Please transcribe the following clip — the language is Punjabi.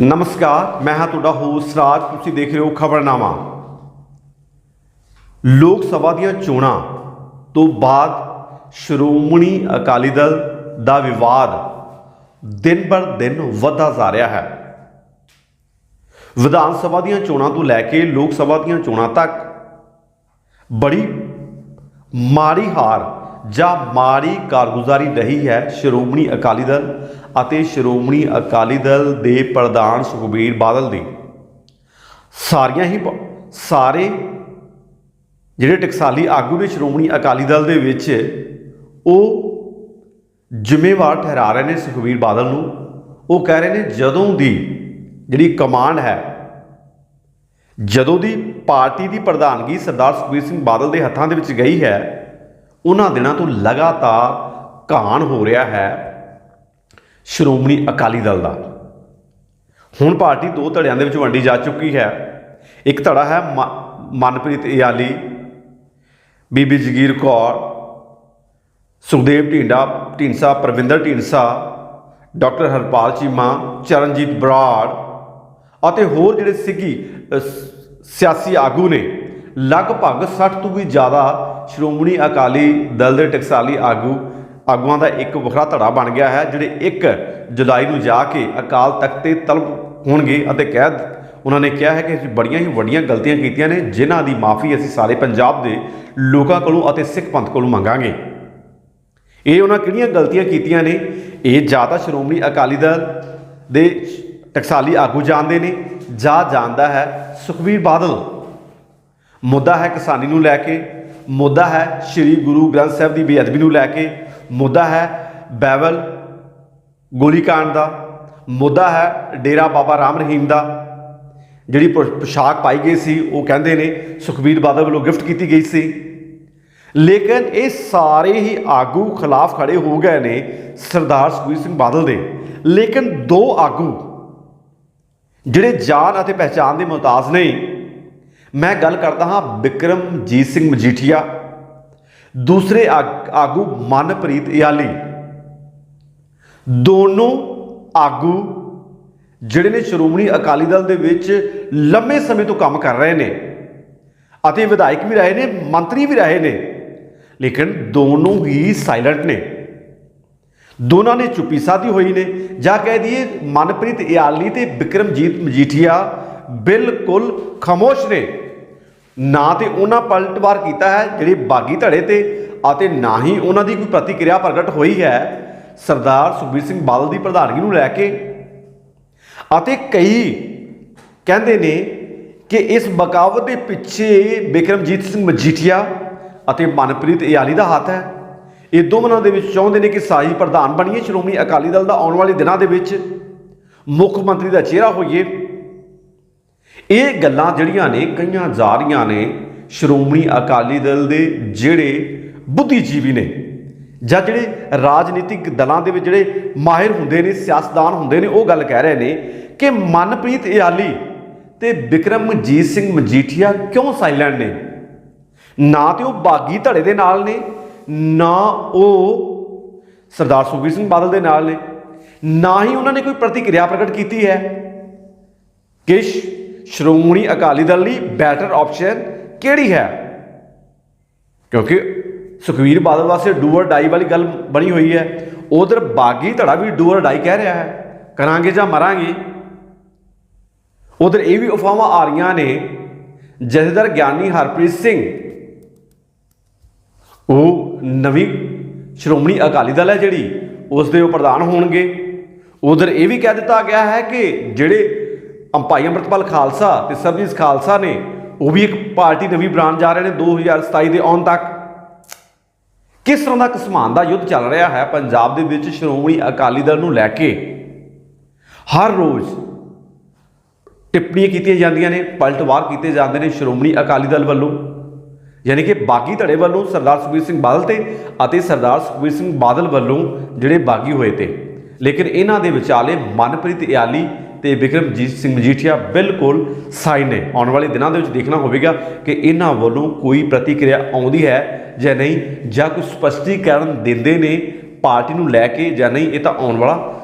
ਨਮਸਕਾਰ, ਮੈਂ ਹਾਂ ਤੁਹਾਡਾ ਹੋਸਟ ਰਾਜ, ਤੁਸੀਂ ਦੇਖ ਰਹੇ ਹੋ ਖਬਰਨਾਮਾ। ਲੋਕ ਸਭਾ ਦੀਆਂ ਚੋਣਾਂ ਤੋਂ ਬਾਅਦ ਸ਼੍ਰੋਮਣੀ ਅਕਾਲੀ ਦਲ ਦਾ ਵਿਵਾਦ ਦਿਨ ਬਰ ਦਿਨ ਵਧਦਾ ਜਾ ਰਿਹਾ ਹੈ। ਵਿਧਾਨ ਸਭਾ ਦੀਆਂ ਚੋਣਾਂ ਤੋਂ ਲੈ ਕੇ ਲੋਕ ਸਭਾ ਦੀਆਂ ਚੋਣਾਂ ਤੱਕ ਬੜੀ ਮਾੜੀ ਹਾਰ ਜਾਂ ਮਾੜੀ ਕਾਰਗੁਜ਼ਾਰੀ ਰਹੀ ਹੈ ਸ਼੍ਰੋਮਣੀ ਅਕਾਲੀ ਦਲ ਅਤੇ ਸ਼੍ਰੋਮਣੀ ਅਕਾਲੀ ਦਲ ਦੇ ਪ੍ਰਧਾਨ ਸੁਖਬੀਰ ਬਾਦਲ ਦੀ। ਸਾਰੀਆਂ ਹੀ ਪ- ਸਾਰੇ ਜਿਹੜੇ ਟਕਸਾਲੀ ਆਗੂ ਨੇ ਸ਼੍ਰੋਮਣੀ ਅਕਾਲੀ ਦਲ ਦੇ ਵਿੱਚ, ਉਹ ਜ਼ਿੰਮੇਵਾਰ ਠਹਿਰਾ ਰਹੇ ਨੇ ਸੁਖਬੀਰ ਬਾਦਲ ਨੂੰ। ਉਹ ਕਹਿ ਰਹੇ ਨੇ, ਜਦੋਂ ਦੀ ਜਿਹੜੀ ਕਮਾਂਡ ਹੈ, ਜਦੋਂ ਦੀ ਪਾਰਟੀ ਦੀ ਪ੍ਰਧਾਨਗੀ ਸਰਦਾਰ ਸੁਖਬੀਰ ਸਿੰਘ ਬਾਦਲ ਦੇ ਹੱਥਾਂ ਦੇ ਵਿੱਚ ਗਈ ਹੈ, ਉਹਨਾਂ ਦਿਨਾਂ ਤੋਂ ਲਗਾਤਾਰ ਘਾਣ ਹੋ ਰਿਹਾ ਹੈ। ਸ਼੍ਰੋਮਣੀ ਅਕਾਲੀ ਦਲ ਦਾ। ਹੁਣ ਪਾਰਟੀ ਦੋ ਧੜਿਆਂ ਦੇ ਵਿੱਚ ਵੰਡੀ ਜਾ ਚੁੱਕੀ ਹੈ। ਇੱਕ ਧੜਾ ਹੈ ਮ- ਮਨਪ੍ਰੀਤ ਇਆਲੀ, ਬੀਬੀ ਜਗੀਰ ਕੌਰ, ਸੁਖਦੇਵ ਢੀਂਡਾ, ਢੀਂਡਸਾ, ਪ੍ਰਵਿੰਦਰ ਢੀਂਡਸਾ, ਡਾਕਟਰ ਹਰਪਾਲ ਚੀਮਾ, ਚਰਨਜੀਤ ਬਰਾੜ ਅਤੇ ਹੋਰ ਜਿਹੜੇ ਸਿੱਗੀ ਸਿਆਸੀ ਆਗੂ ਨੇ, ਲਗਭਗ 60 ਤੋਂ ਵੀ ਜ਼ਿਆਦਾ ਸ਼੍ਰੋਮਣੀ ਅਕਾਲੀ ਦਲ ਦੇ ਟਕਸਾਲੀ ਆਗੂ ਆਗੂਆਂ ਦਾ ਇੱਕ ਵੱਖਰਾ ਧੜਾ ਬਣ ਗਿਆ ਹੈ, ਜਿਹੜੇ 1 ਜੁਲਾਈ ਨੂੰ ਜਾ ਕੇ ਅਕਾਲ ਤਖਤ ਤੇ ਤਲਬ ਹੋਣਗੇ ਅਤੇ ਕਹਿ ਉਹਨਾਂ ਨੇ ਕਿਹਾ ਹੈ ਕਿ ਅਸੀਂ ਬੜੀਆਂ ਹੀ ਵੱਡੀਆਂ ਗਲਤੀਆਂ ਕੀਤੀਆਂ ਨੇ, ਜਿਨ੍ਹਾਂ ਦੀ ਮਾਫੀ ਅਸੀਂ ਸਾਰੇ ਪੰਜਾਬ ਦੇ ਲੋਕਾਂ ਕੋਲੋਂ ਅਤੇ ਸਿੱਖ ਪੰਥ ਕੋਲੋਂ ਮੰਗਾਂਗੇ। ਇਹ ਉਹਨਾਂ ਕਿਹੜੀਆਂ ਗਲਤੀਆਂ ਕੀਤੀਆਂ ਨੇ? ਇਹ ਜਾਂ ਤਾਂ ਸ਼੍ਰੋਮਣੀ ਅਕਾਲੀ ਦਲ ਦੇ ਟਕਸਾਲੀ ਆਗੂ ਜਾਣਦੇ ਨੇ, ਜਾਂ ਜਾਣਦਾ ਹੈ ਸੁਖਬੀਰ ਬਾਦਲ। ਮੁੱਦਾ ਹੈ ਕਿਸਾਨੀ ਨੂੰ ਲੈ ਕੇ, ਮੁੱਦਾ ਹੈ ਸ੍ਰੀ ਗੁਰੂ ਗ੍ਰੰਥ ਸਾਹਿਬ ਦੀ ਬੇਅਦਬੀ ਨੂੰ ਲੈ ਕੇ ਮੁੱਦਾ ਹੈ ਬੈਵਲ ਗੋਲੀकांड ਦਾ, ਮੁੱਦਾ ਹੈ ਡੇਰਾ ਬਾਬਾ ਰਾਮ ਰਹੀਮ ਦਾ, ਜਿਹੜੀ ਪੁ- ਪੁਸ਼ਾਕ ਪਾਈ ਗਈ ਸੀ, ਉਹ ਕਹਿੰਦੇ ਨੇ ਸੁਖਬੀਰ ਬਾਦਲ ਵੱਲੋਂ ਗਿਫਟ ਕੀਤੀ ਗਈ ਸੀ। ਲੇਕਿਨ ਇਹ ਸਾਰੇ ਹੀ ਆਗੂ ਖਿਲਾਫ ਖੜੇ ਹੋ ਗਏ ਨੇ ਸਰਦਾਰ ਸੁਖਬੀਰ ਸਿੰਘ ਬਾਦਲ ਦੇ। ਲੇਕਿਨ ਦੋ ਆਗੂ, ਜਿਹੜੇ ਜਾਨ ਅਤੇ ਪਹਿਚਾਨ ਦੇ ਮੁਹਤਾਜ ਨਹੀਂ ਮੈਂ ਗੱਲ ਕਰਦਾ ਹਾਂ ਵਿਕਰਮਜੀਤ ਸਿੰਘ ਮਜੀਠੀਆ ਦੂਸਰੇ ਆਗ- ਆਗੂ ਮਨਪ੍ਰੀਤ ਇਆਲੀ। ਦੋਨੋਂ ਆਗੂ ਜਿਹੜੇ ਨੇ ਸ਼੍ਰੋਮਣੀ ਅਕਾਲੀ ਦਲ ਦੇ ਵਿੱਚ ਲੰਮੇ ਸਮੇਂ ਤੋਂ ਕੰਮ ਕਰ ਰਹੇ ਨੇ ਅਤੇ ਵਿਧਾਇਕ ਵੀ ਰਹੇ ਨੇ, ਮੰਤਰੀ ਵੀ ਰਹੇ ਨੇ, ਲੇਕਿਨ ਦੋਨੋਂ ਹੀ ਸਾਇਲੈਂਟ ਨੇ। ਦੋਨਾਂ ਨੇ ਚੁੱਪੀ ਸਾਧੀ ਹੋਈ ਨੇ। ਜਾਂ ਕਹਿ ਦਈਏ ਮਨਪ੍ਰੀਤ ਇਆਲੀ ਤੇ ਵਿਕਰਮਜੀਤ ਮਜੀਠੀਆ ਬਿਲਕੁਲ ਖਾਮੋਸ਼ ਨੇ। ਨਾ ਤੇ ਉਹਨਾਂ ਪਲਟਵਾਰ ਕੀਤਾ ਹੈ, ਜਿਹੜੇ ਬਾਗੀ ਧੜੇ ਤੇ, ਅਤੇ ਨਾ ਹੀ ਉਹਨਾਂ ਦੀ ਕੋਈ ਪ੍ਰਤੀਕਿਰਿਆ ਪ੍ਰਗਟ ਹੋਈ ਹੈ। ਸਰਦਾਰ ਸੁਖਬੀਰ ਸਿੰਘ ਬਾਦਲ ਦੀ ਪ੍ਰਧਾਨਗੀ ਨੂੰ ਲੈ ਕੇ। ਅਤੇ ਕਈ ਕਹਿੰਦੇ ਨੇ ਕਿ ਇਸ ਬਗਾਵਤ ਦੇ ਪਿੱਛੇ ਬਿਕਰਮਜੀਤ ਸਿੰਘ ਮਜੀਠੀਆ ਅਤੇ ਮਨਪ੍ਰੀਤ ਇਆਲੀ ਦਾ ਹੱਥ ਹੈ। ਇਹ ਦੋਵਾਂ ਦੇ ਵਿੱਚ ਚਾਹੁੰਦੇ ਨੇ ਕਿ ਸਾਹੀ ਪ੍ਰਧਾਨ ਬਣੀਏ। ਸ਼੍ਰੋਮਣੀ ਅਕਾਲੀ ਦਲ ਦਾ ਆਉਣ ਵਾਲੇ ਦਿਨਾਂ ਦੇ ਵਿੱਚ ਮੁੱਖ ਮੰਤਰੀ ਦਾ ਚਿਹਰਾ ਹੋਈਏ। ਇਹ ਗੱਲਾਂ ਜਿਹੜੀਆਂ ਨੇ, ਕਈਆਂ ਜਾ ਰਹੀਆਂ ਨੇ, ਸ਼੍ਰੋਮਣੀ ਅਕਾਲੀ ਦਲ ਦੇ ਜਿਹੜੇ ਬੁੱਧੀਜੀਵੀ ਨੇ ਜਾਂ ਜਿਹੜੇ ਰਾਜਨੀਤਿਕ ਦਲਾਂ ਦੇ ਵਿੱਚ ਜਿਹੜੇ ਮਾਹਿਰ ਹੁੰਦੇ ਨੇ, ਸਿਆਸਤਦਾਨ ਹੁੰਦੇ ਨੇ, ਉਹ ਗੱਲ ਕਹਿ ਰਹੇ ਨੇ ਕਿ ਮਨਪ੍ਰੀਤ ਇਆਲੀ ਤੇ ਵਿਕਰਮਜੀਤ ਸਿੰਘ ਮਜੀਠੀਆ ਕਿਉਂ ਸਾਇਲੈਂਟ ਨੇ? ਨਾ ਤੇ ਉਹ ਬਾਗੀ ਧੜੇ ਦੇ ਨਾਲ ਨੇ, ਨਾ ਉਹ ਸਰਦਾਰ ਸੁਖਬੀਰ ਸਿੰਘ ਬਾਦਲ ਦੇ ਨਾਲ ਨੇ, ਨਾ ਹੀ ਉਹਨਾਂ ਨੇ ਕੋਈ ਪ੍ਰਤੀਕਿਰਿਆ ਪ੍ਰਗਟ ਕੀਤੀ ਹੈ। ਕਿਸ਼ ਸ਼੍ਰੋਮਣੀ ਅਕਾਲੀ ਦਲ ਲਈ ਬੈਟਰ ਆਪਸ਼ਨ ਕਿਹੜੀ ਹੈ? ਕਿਉਂਕਿ ਸੁਖਵੀਰ ਬਾਦਲ ਵਾਸਤੇ ਡੂਅਰ ਡਾਈ ਵਾਲੀ ਗੱਲ ਬਣੀ ਹੋਈ ਹੈ। ਉਧਰ ਬਾਗੀ ਧੜਾ ਵੀ ਡੂਅਰ ਡਾਈ ਕਹਿ ਰਿਹਾ ਹੈ। ਕਰਾਂਗੇ ਜਾਂ ਮਰਾਂਗੇ? ਉਧਰ ਇਹ ਵੀ ਅਫਵਾਹਾਂ ਆ ਰਹੀਆਂ ਨੇ, ਜਥੇਦਾਰ ਗਿਆਨੀ ਹਰਪ੍ਰੀਤ ਸਿੰਘ। ਉਹ ਨਵੀਂ ਸ਼੍ਰੋਮਣੀ ਅਕਾਲੀ ਦਲ ਹੈ ਜਿਹੜੀ ਉਸ ਦੇ ਉਹ ਪ੍ਰਧਾਨ ਹੋਣਗੇ। ਉਧਰ ਇਹ ਵੀ ਕਹਿ ਦਿੱਤਾ ਗਿਆ ਹੈ ਕਿ ਜਿਹੜੇ ਅੰਪਾਈ ਅੰਮ੍ਰਿਤਪਾਲ ਖਾਲਸਾ ਤੇ ਸਰਬਜੀਤ ਖਾਲਸਾ ਨੇ ਉਹ ਵੀ ਇੱਕ ਪਾਰਟੀ ਨਵੀਂ ਬਣਾਉਣ ਜਾ ਰਹੇ ਨੇ 2027 ਦੇ ਆਉਣ ਤੱਕ। ਕਿਸ ਤਰ੍ਹਾਂ ਦਾ ਕਸਮਾਨ ਦਾ ਯੁੱਧ ਚੱਲ ਰਿਹਾ ਹੈ ਪੰਜਾਬ ਦੇ ਵਿੱਚ ਸ਼੍ਰੋਮਣੀ ਅਕਾਲੀ ਦਲ ਨੂੰ ਲੈ ਕੇ? ਹਰ ਰੋਜ਼ ਟਿੱਪਣੀਆਂ ਕੀਤੀਆਂ ਜਾਂਦੀਆਂ ਨੇ, ਪਲਟਵਾਰ ਕੀਤੇ ਜਾਂਦੇ ਨੇ ਸ਼੍ਰੋਮਣੀ ਅਕਾਲੀ ਦਲ ਵੱਲੋਂ। ਯਾਨੀ ਕਿ ਬਾਗੀ ਧੜੇ ਵੱਲੋਂ ਸਰਦਾਰ ਸੁਖਬੀਰ ਸਿੰਘ ਬਾਦਲ ਤੇ ਅਤੇ ਸਰਦਾਰ ਸੁਖਬੀਰ ਸਿੰਘ ਬਾਦਲ ਵੱਲੋਂ ਜਿਹੜੇ ਬਾਗੀ ਹੋਏ ਤੇ। ਲੇਕਿਨ ਇਹਨਾਂ ਦੇ ਵਿਚਾਲੇ ਮਨਪ੍ਰੀਤ ਇਆਲੀ ਤੇ ਵਿਕਰਮਜੀਤ ਸਿੰਘ ਮਜੀਠੀਆ ਬਿਲਕੁਲ ਸਾਈ ਨੇ ਆਉਣ ਵਾਲੇ ਦਿਨਾਂ ਦੇ ਵਿੱਚ ਦੇਖਣਾ ਹੋਵੇਗਾ ਕਿ ਇਹਨਾਂ ਵੱਲੋਂ ਕੋਈ ਪ੍ਰਤੀਕਿਰਿਆ ਆਉਂਦੀ ਹੈ ਜਾਂ ਨਹੀਂ, ਜਾਂ ਕੋਈ ਸਪਸ਼ਟੀਕਰਨ ਦਿੰਦੇ ਨੇ ਪਾਰਟੀ ਨੂੰ ਲੈ ਕੇ ਜਾਂ ਨਹੀਂ, ਇਹ ਤਾਂ ਆਉਣ ਵਾਲਾ